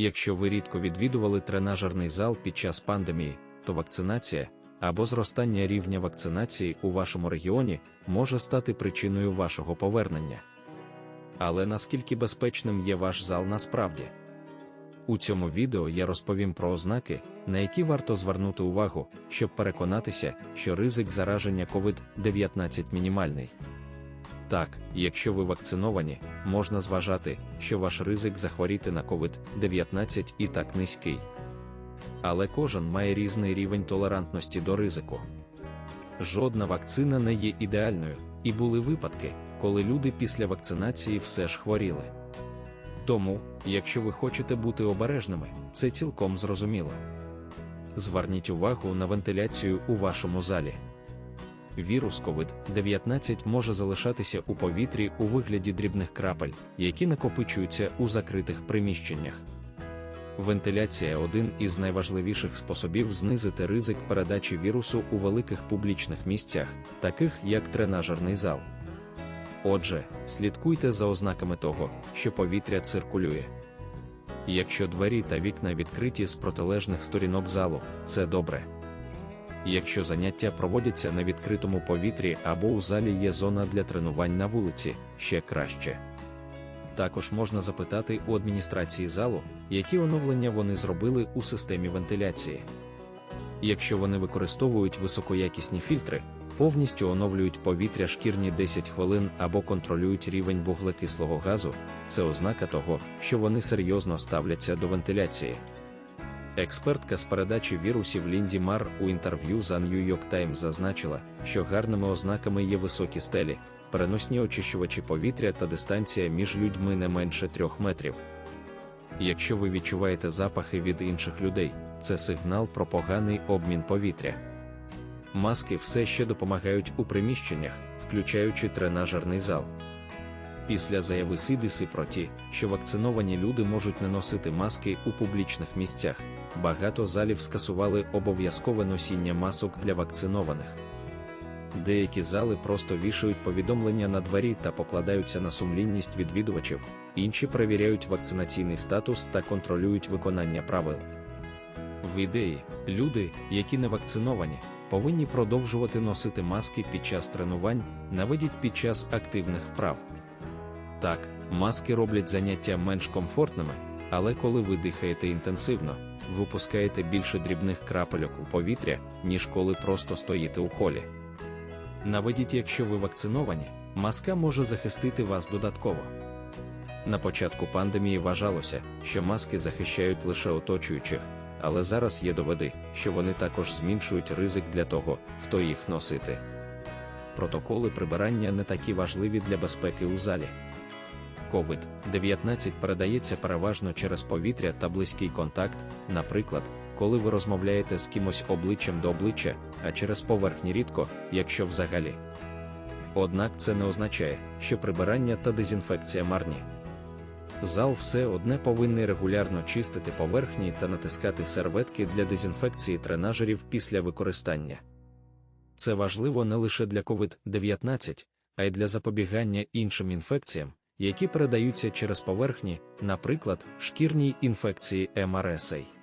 Якщо ви рідко відвідували тренажерний зал під час пандемії, то вакцинація або зростання рівня вакцинації у вашому регіоні може стати причиною вашого повернення. Але наскільки безпечним є ваш зал насправді? У цьому відео я розповім про ознаки, на які варто звернути увагу, щоб переконатися, що ризик зараження COVID-19 мінімальний. Так, якщо ви вакциновані, можна зважати, що ваш ризик захворіти на COVID-19 і так низький. Але кожен має різний рівень толерантності до ризику. Жодна вакцина не є ідеальною, і були випадки, коли люди після вакцинації все ж хворіли. Тому, якщо ви хочете бути обережними, це цілком зрозуміло. Зверніть увагу на вентиляцію у вашому залі. Вірус COVID-19 може залишатися у повітрі у вигляді дрібних крапель, які накопичуються у закритих приміщеннях. Вентиляція один із найважливіших способів знизити ризик передачі вірусу у великих публічних місцях, таких як тренажерний зал. Отже, слідкуйте за ознаками того, що повітря циркулює. Якщо двері та вікна відкриті з протилежних сторінок залу, це добре. Якщо заняття проводяться на відкритому повітрі або у залі є зона для тренувань на вулиці, ще краще. Також можна запитати у адміністрації залу, які оновлення вони зробили у системі вентиляції. Якщо вони використовують високоякісні фільтри, повністю оновлюють повітря шкірні 10 хвилин або контролюють рівень вуглекислого газу, це ознака того, що вони серйозно ставляться до вентиляції. Експертка з передачі вірусів Лінді Мар у інтерв'ю за New York Times зазначила, що гарними ознаками є високі стелі, переносні очищувачі повітря та дистанція між людьми не менше трьох метрів. Якщо ви відчуваєте запахи від інших людей, це сигнал про поганий обмін повітря. Маски все ще допомагають у приміщеннях, включаючи тренажерний зал. Після заяви Сидиси про ті, що вакциновані люди можуть не носити маски у публічних місцях, багато залів скасували обов'язкове носіння масок для вакцинованих. Деякі зали просто вішають повідомлення на двері та покладаються на сумлінність відвідувачів, інші перевіряють вакцинаційний статус та контролюють виконання правил. В ідеї, люди, які не вакциновані, повинні продовжувати носити маски під час тренувань, наведіть під час активних вправ. Так, маски роблять заняття менш комфортними, але коли ви дихаєте інтенсивно, випускаєте більше дрібних крапельок у повітря, ніж коли просто стоїте у холі. Наведіть, якщо ви вакциновані, маска може захистити вас додатково. На початку пандемії вважалося, що маски захищають лише оточуючих, але зараз є доводи, що вони також зменшують ризик для того, хто їх носити. Протоколи прибирання не такі важливі для безпеки у залі. COVID-19 передається переважно через повітря та близький контакт, наприклад, коли ви розмовляєте з кимось обличчям до обличчя, а через поверхні рідко, якщо взагалі. Однак це не означає, що прибирання та дезінфекція марні. Зал все одне повинний регулярно чистити поверхні та натискати серветки для дезінфекції тренажерів після використання. Це важливо не лише для COVID-19, а й для запобігання іншим інфекціям, які передаються через поверхні, наприклад, шкірній інфекції МРСА.